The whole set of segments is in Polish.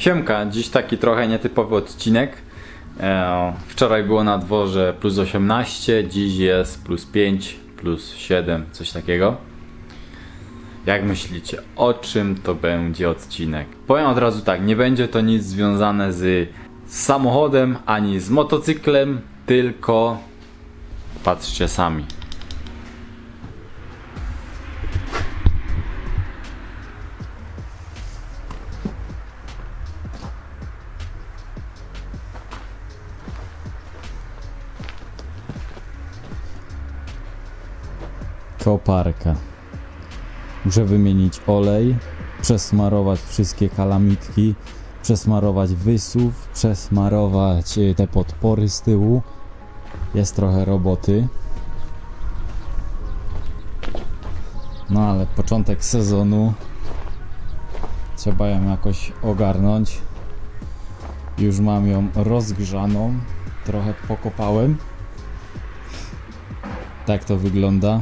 Siemka, dziś taki trochę nietypowy odcinek. E, wczoraj było na dworze plus 18, dziś jest plus 5, plus 7, coś takiego. Jak myślicie, o czym to będzie odcinek? Powiem od razu tak, nie będzie to nic związane z samochodem ani z motocyklem, tylko patrzcie sami. Koparka. Muszę wymienić olej, przesmarować wszystkie kalamitki, przesmarować wysuw, przesmarować y, te podpory z tyłu. Jest trochę roboty. No ale początek sezonu. Trzeba ją jakoś ogarnąć. Już mam ją rozgrzaną. Trochę pokopałem. Tak to wygląda.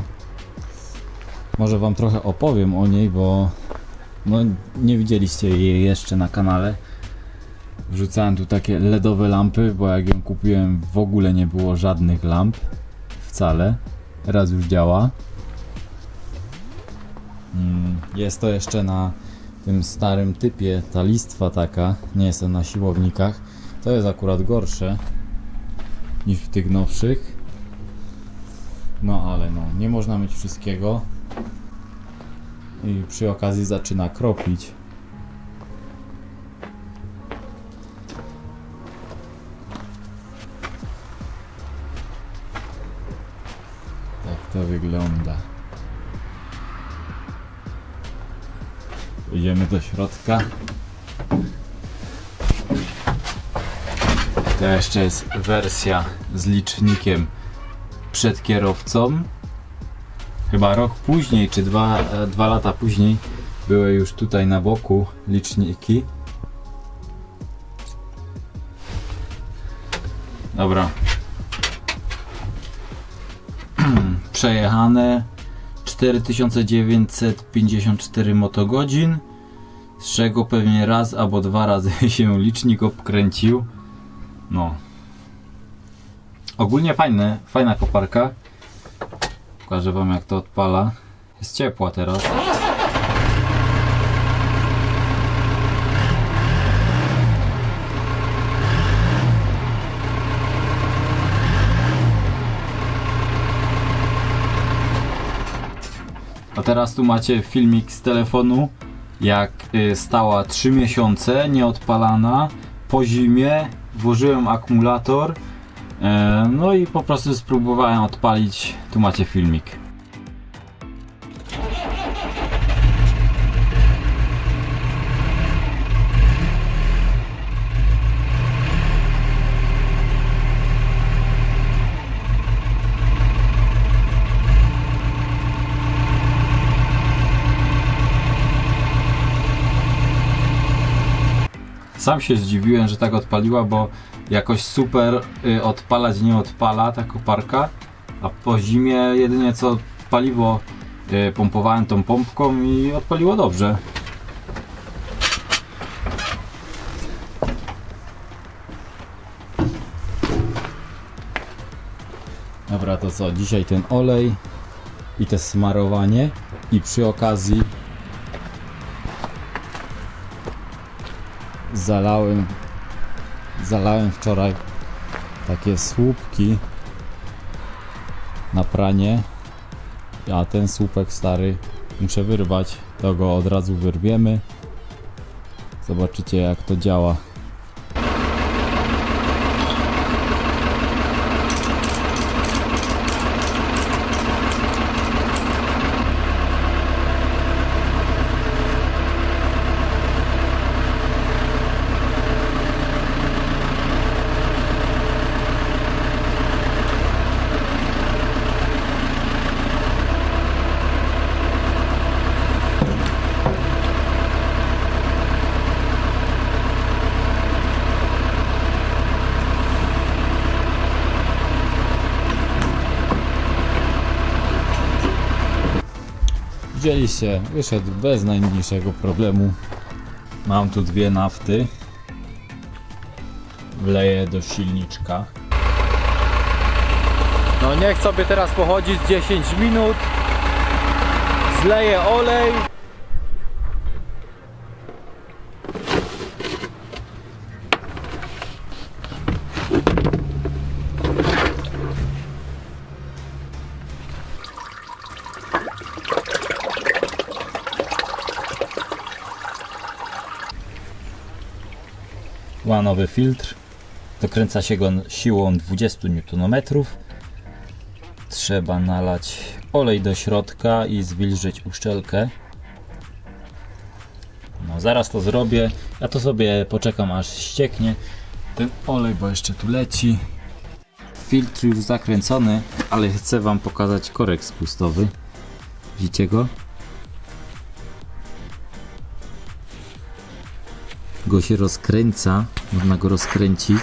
Może wam trochę opowiem o niej, bo no, nie widzieliście jej jeszcze na kanale. Wrzucałem tu takie LEDowe lampy, bo jak ją kupiłem w ogóle nie było żadnych lamp. Wcale. Teraz już działa. Mm, Jest to jeszcze na tym starym typie, ta listwa taka, nie jest to na siłownikach. To jest akurat gorsze niż w tych nowszych. No ale no, nie można mieć wszystkiego. I przy okazji zaczyna kropić. Tak to wygląda. Idziemy do środka. To jeszcze jest wersja z licznikiem przed kierowcą. Chyba rok później, czy dwa, e, dwa lata później, były już tutaj na boku liczniki. Dobra. Przejechane 4954 motogodzin, z czego pewnie raz albo dwa razy się licznik obkręcił. No. Ogólnie fajne, fajna koparka. Pokażę wam jak to odpala. Jest ciepła teraz. A teraz tu macie filmik z telefonu, jak y, stała 3 miesiące nieodpalana po zimie. Włożyłem akumulator, no i po prostu spróbowałem odpalić. Tu macie filmik. Sam się zdziwiłem, że tak odpaliła, bo jakoś super y, odpalać nie odpala ta koparka, a po zimie jedynie co paliwo y, pompowałem tą pompką i odpaliło dobrze. Dobra, to co? Dzisiaj ten olej i te smarowanie i przy okazji zalałem zalałem wczoraj takie słupki na pranie a ten słupek stary muszę wyrwać to go od razu wyrwiemy. Zobaczycie jak to działa widzieliście, wyszedł bez najmniejszego problemu. Mam tu dwie nafty. Wleję do silniczka. No niech sobie teraz pochodzi z 10 minut. Zleję olej Nowy filtr. Dokręca się go siłą 20 Nm. Trzeba nalać olej do środka i zwilżyć uszczelkę. No zaraz to zrobię. Ja to sobie poczekam aż ścieknie ten olej, bo jeszcze tu leci. Filtr już zakręcony, ale chcę wam pokazać korek spustowy. Widzicie go? Go się rozkręca, można go rozkręcić.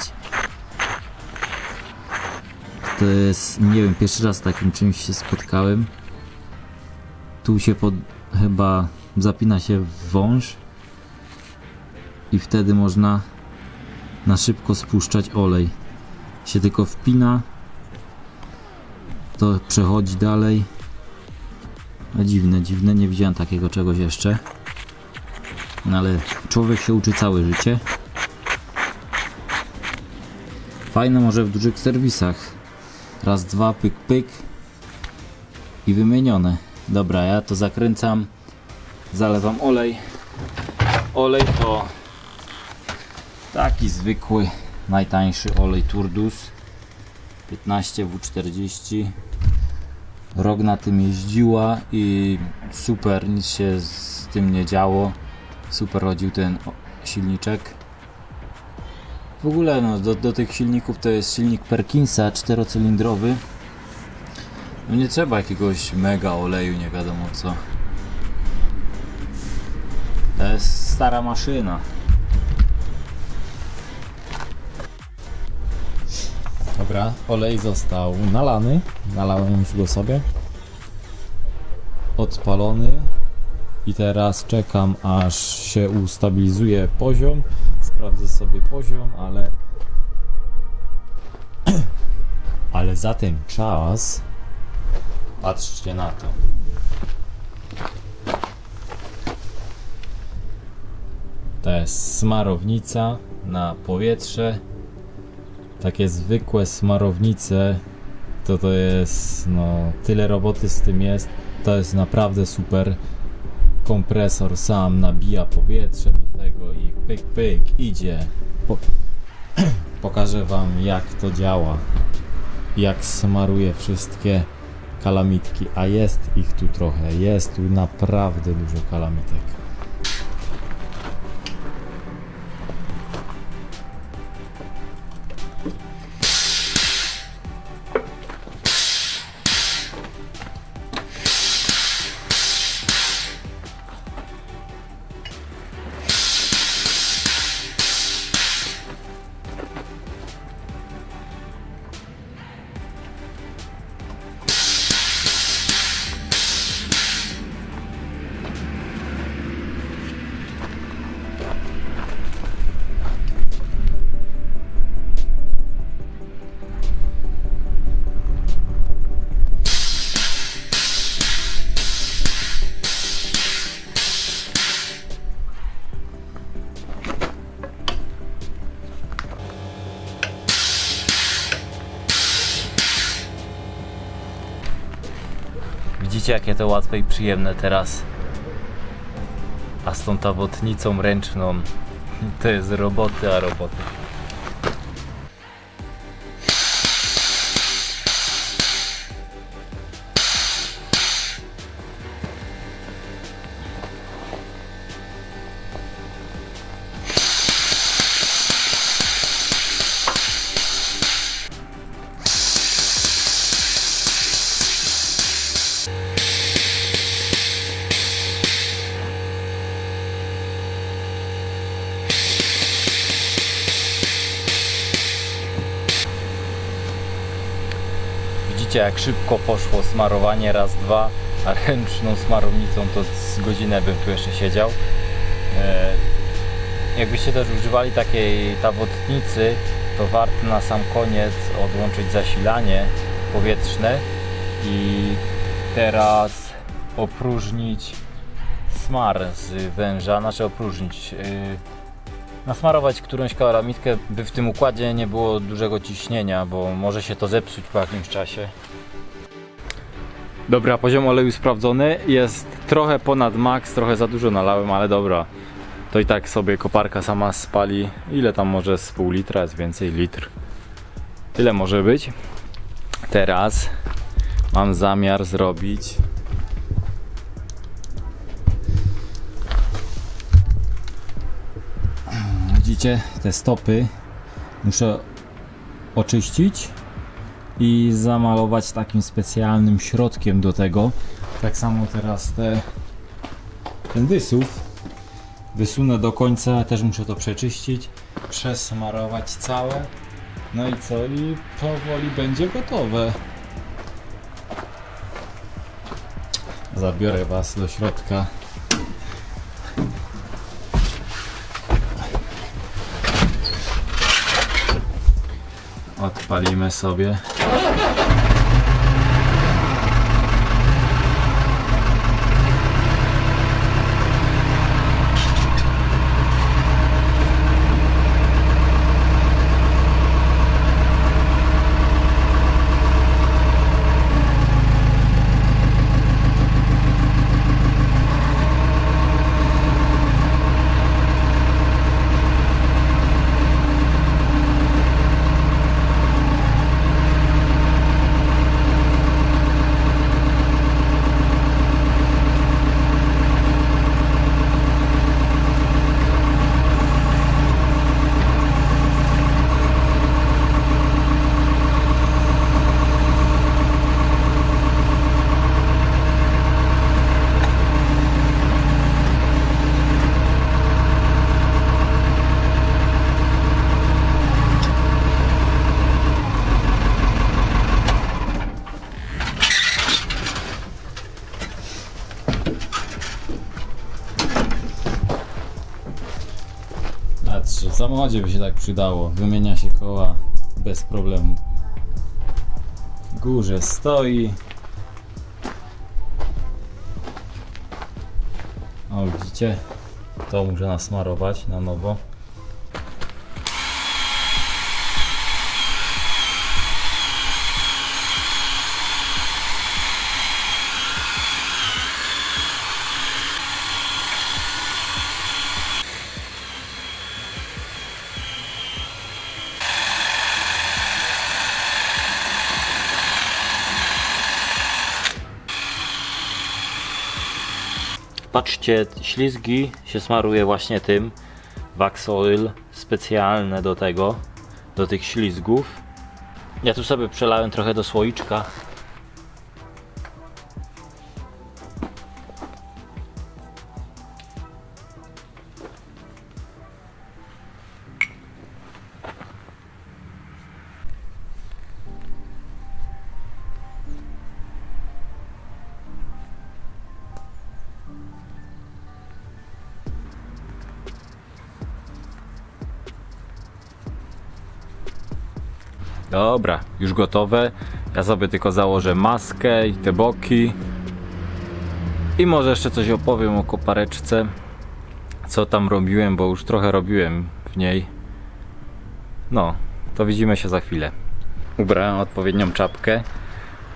To jest, nie wiem, pierwszy raz takim czymś się spotkałem. Tu się pod, chyba zapina się wąż i wtedy można na szybko spuszczać olej. Się tylko wpina, to przechodzi dalej. No dziwne, dziwne, nie widziałem takiego czegoś jeszcze. No ale człowiek się uczy całe życie. Fajne może w dużych serwisach. Raz, dwa, pyk, pyk i wymienione. Dobra, ja to zakręcam, zalewam olej. Olej to taki zwykły, najtańszy olej Turdus 15W40. Rok na tym jeździła i super, nic się z tym nie działo. Super chodził ten silniczek. W ogóle no, do, do tych silników to jest silnik Perkinsa czterocylindrowy. No nie trzeba jakiegoś mega oleju, nie wiadomo co. To jest stara maszyna. Dobra, olej został nalany. Nalałem już go sobie. Odpalony. I teraz czekam aż się ustabilizuje poziom. Sprawdzę sobie poziom, ale. Ale za ten czas. Patrzcie na to. To jest smarownica na powietrze. Takie zwykłe smarownice. To to jest. No, tyle roboty z tym jest. To jest naprawdę super kompresor sam nabija powietrze do tego i pyk pyk idzie. Po... Pokażę wam jak to działa. Jak smaruje wszystkie kalamitki, a jest ich tu trochę. Jest tu naprawdę dużo kalamitek. Widzicie jakie to łatwe i przyjemne teraz. A z tą tawotnicą ręczną to jest roboty, a roboty. Widzicie jak szybko poszło smarowanie. Raz, dwa, a ręczną smarownicą to z godzinę bym tu jeszcze siedział. E, jakbyście też używali takiej tawotnicy, to warto na sam koniec odłączyć zasilanie powietrzne i teraz opróżnić smar z węża, znaczy opróżnić, yy, nasmarować którąś kalamitkę, by w tym układzie nie było dużego ciśnienia, bo może się to zepsuć po jakimś czasie. Dobra, poziom oleju sprawdzony, jest trochę ponad max, trochę za dużo nalałem, ale dobra. To i tak sobie koparka sama spali. Ile tam może z pół litra, jest więcej litr. Tyle może być. Teraz mam zamiar zrobić Widzicie, te stopy muszę oczyścić i zamalować takim specjalnym środkiem do tego. Tak samo teraz te, ten wysuw wysunę do końca, też muszę to przeczyścić, przesmarować całe. No i co? I powoli będzie gotowe. Zabiorę Was do środka. Odpalimy sobie. Patrzcie, w samochodzie by się tak przydało. Wymienia się koła bez problemu. W górze stoi. O, widzicie? To muszę nasmarować na nowo. Patrzcie, ślizgi się smaruje właśnie tym. Wax oil specjalne do tego, do tych ślizgów. Ja tu sobie przelałem trochę do słoiczka. Dobra, już gotowe. Ja sobie tylko założę maskę i te boki. I może jeszcze coś opowiem o kopareczce. Co tam robiłem, bo już trochę robiłem w niej. No, to widzimy się za chwilę. Ubrałem odpowiednią czapkę.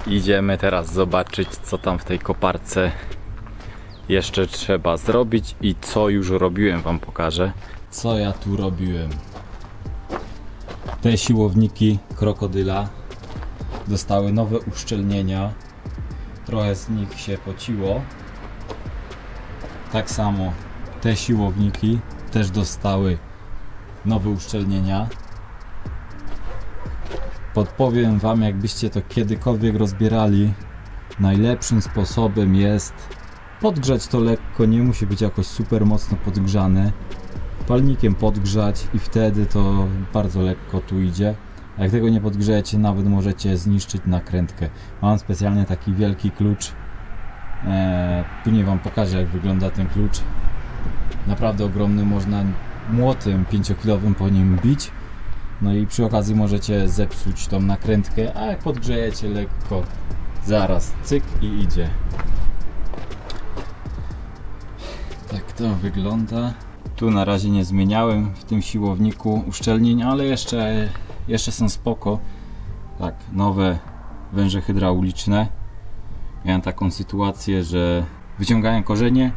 Idziemy teraz zobaczyć, co tam w tej koparce jeszcze trzeba zrobić i co już robiłem, Wam pokażę. Co ja tu robiłem? Te siłowniki krokodyla dostały nowe uszczelnienia. Trochę z nich się pociło. Tak samo te siłowniki też dostały nowe uszczelnienia. Podpowiem Wam, jakbyście to kiedykolwiek rozbierali. Najlepszym sposobem jest podgrzać to lekko, nie musi być jakoś super mocno podgrzane palnikiem podgrzać i wtedy to bardzo lekko tu idzie. A jak tego nie podgrzejecie, nawet możecie zniszczyć nakrętkę. Mam specjalnie taki wielki klucz. Eee, później Wam pokażę jak wygląda ten klucz. Naprawdę ogromny, można młotem 5-kilowym po nim bić No i przy okazji możecie zepsuć tą nakrętkę, a jak podgrzejecie lekko, zaraz cyk i idzie. Tak to wygląda. Tu na razie nie zmieniałem w tym siłowniku uszczelnień, ale jeszcze, jeszcze są spoko. Tak, nowe węże hydrauliczne. Miałem taką sytuację, że wyciągałem korzenie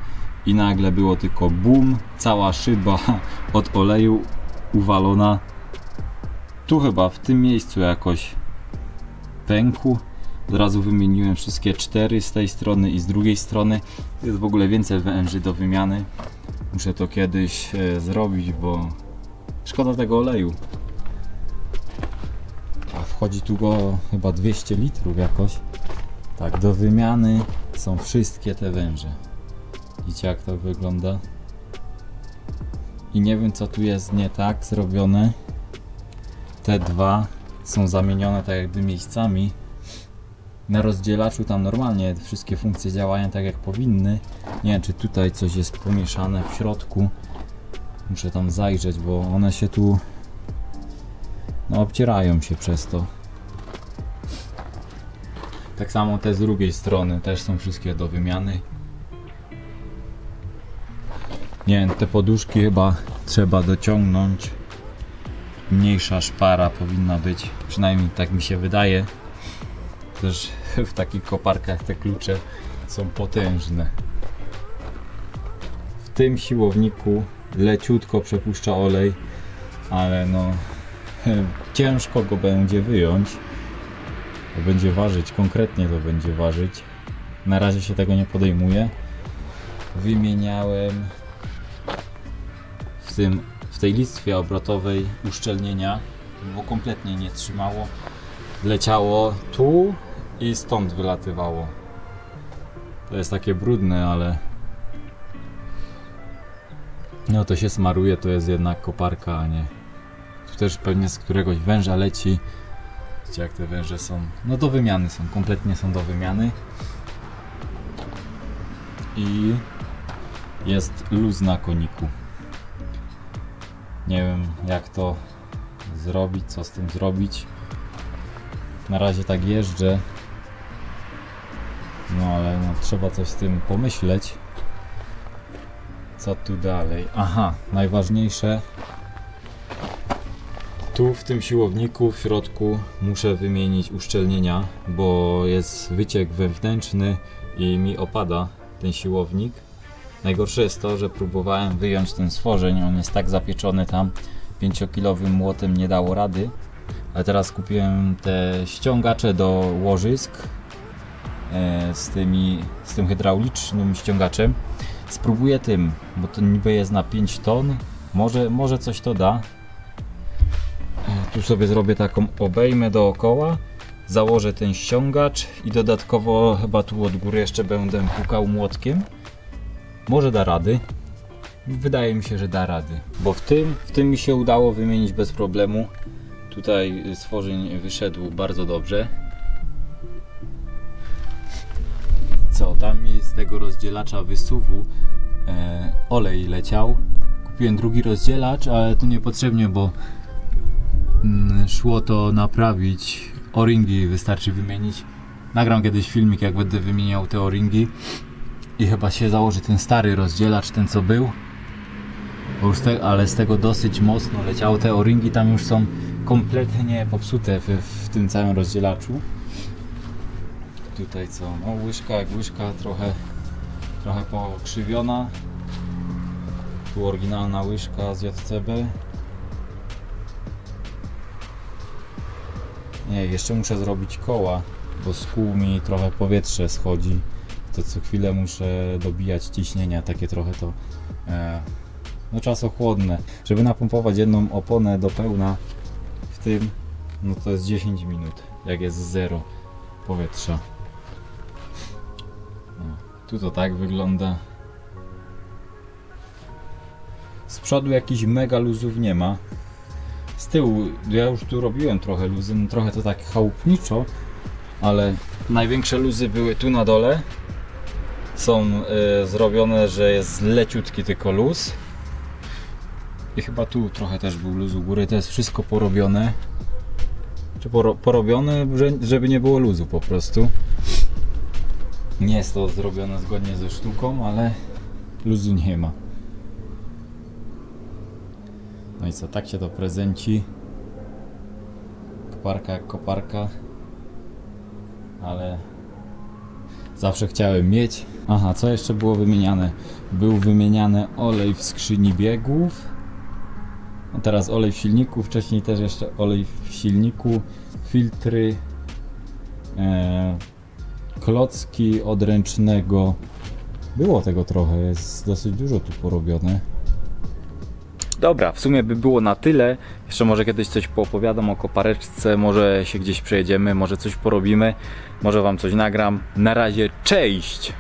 i nagle było tylko boom, cała szyba od oleju uwalona. Tu chyba w tym miejscu jakoś pękł. Od razu wymieniłem wszystkie cztery z tej strony i z drugiej strony. Jest w ogóle więcej węży do wymiany. Muszę to kiedyś e, zrobić, bo szkoda tego oleju. A wchodzi tu go chyba 200 litrów jakoś. Tak, do wymiany są wszystkie te węże. Widzicie jak to wygląda? I nie wiem co tu jest nie tak zrobione. Te dwa są zamienione tak jakby miejscami. Na rozdzielaczu tam normalnie wszystkie funkcje działają tak jak powinny. Nie wiem czy tutaj coś jest pomieszane w środku. Muszę tam zajrzeć, bo one się tu no obcierają się przez to. Tak samo te z drugiej strony też są wszystkie do wymiany. Nie wiem, te poduszki chyba trzeba dociągnąć. Mniejsza szpara powinna być, przynajmniej tak mi się wydaje. Też w takich koparkach te klucze są potężne. W tym siłowniku leciutko przepuszcza olej, ale no ciężko go będzie wyjąć. To będzie ważyć, konkretnie to będzie ważyć. Na razie się tego nie podejmuję. Wymieniałem w, tym, w tej listwie obrotowej uszczelnienia, bo kompletnie nie trzymało. Leciało tu i stąd wylatywało. To jest takie brudne, ale no to się smaruje, to jest jednak koparka, a nie. Tu też pewnie z któregoś węża leci. Widzicie jak te węże są, no do wymiany są, kompletnie są do wymiany. I jest luz na koniku. Nie wiem jak to zrobić, co z tym zrobić. Na razie tak jeżdżę. No ale no, trzeba coś z tym pomyśleć. Co tu dalej? Aha, najważniejsze. Tu w tym siłowniku w środku muszę wymienić uszczelnienia, bo jest wyciek wewnętrzny i mi opada ten siłownik. Najgorsze jest to, że próbowałem wyjąć ten stworzeń, on jest tak zapieczony tam 5-kilowym młotem nie dało rady. Ale teraz kupiłem te ściągacze do łożysk z, tymi, z tym hydraulicznym ściągaczem. Spróbuję tym, bo to niby jest na 5 ton. Może, może coś to da. E, Tu sobie zrobię taką obejmę dookoła. Założę ten ściągacz i dodatkowo chyba tu od góry jeszcze będę pukał młotkiem. Może da rady. Wydaje mi się, że da rady. Bo w tym, w tym mi się udało wymienić bez problemu. Tutaj stworzeń wyszedł bardzo dobrze. Co, tam mi z tego rozdzielacza wysuwu e, olej leciał. Kupiłem drugi rozdzielacz, ale to niepotrzebnie, bo mm, szło to naprawić. O-ringi wystarczy wymienić. Nagram kiedyś filmik, jak będę wymieniał te o-ringi. I chyba się założy ten stary rozdzielacz, ten co był. Te, ale z tego dosyć mocno leciało. Te o-ringi tam już są kompletnie popsute w, w tym całym rozdzielaczu. Tutaj co? No łyżka jak łyżka, trochę, trochę pokrzywiona. Tu oryginalna łyżka z JCB. Nie, jeszcze muszę zrobić koła, bo z kół mi trochę powietrze schodzi. To co chwilę muszę dobijać ciśnienia, takie trochę to e, no czasochłodne. Żeby napompować jedną oponę do pełna w tym, no to jest 10 minut, jak jest zero powietrza. Tu to tak wygląda. Z przodu jakichś mega luzów nie ma. Z tyłu, ja już tu robiłem trochę luzy, no trochę to tak chałupniczo, ale największe luzy były tu na dole. Są e, zrobione, że jest leciutki tylko luz. I chyba tu trochę też był luz u góry. To jest wszystko porobione. Czy poro, porobione, że- żeby nie było luzu po prostu. Nie jest to zrobione zgodnie ze sztuką, ale luzu nie ma. No i co, tak się to prezenci. Koparka jak koparka. Ale zawsze chciałem mieć. Aha, co jeszcze było wymieniane? Był wymieniany olej w skrzyni biegów. No teraz olej w silniku, wcześniej też jeszcze olej w silniku, filtry, e, klocki odręcznego. Było tego trochę, jest dosyć dużo tu porobione. Dobra, w sumie by było na tyle. Jeszcze może kiedyś coś poopowiadam o kopareczce, może się gdzieś przejedziemy, może coś porobimy, może wam coś nagram. Na razie, cześć!